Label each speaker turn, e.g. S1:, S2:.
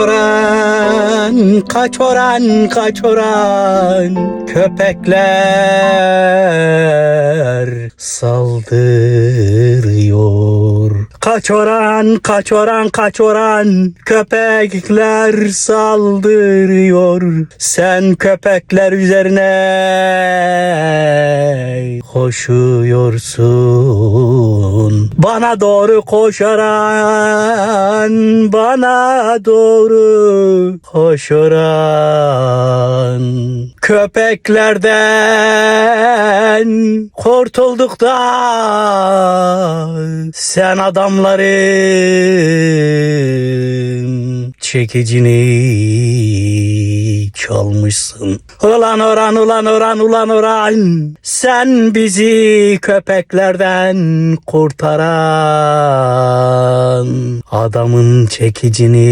S1: Oran, kaç oran, kaç oran köpekler saldırıyor. Kaç oran, kaç oran, kaç oran köpekler saldırıyor. Sen köpekler üzerine koşuyorsun. Bana doğru koşaran, bana doğru koşaran. Köpeklerden kurtulduk da sen adamların çekicini çalmışsın. Ulan oran ulan oran ulan oran sen bizi köpeklerden kurtaran adamın çekicini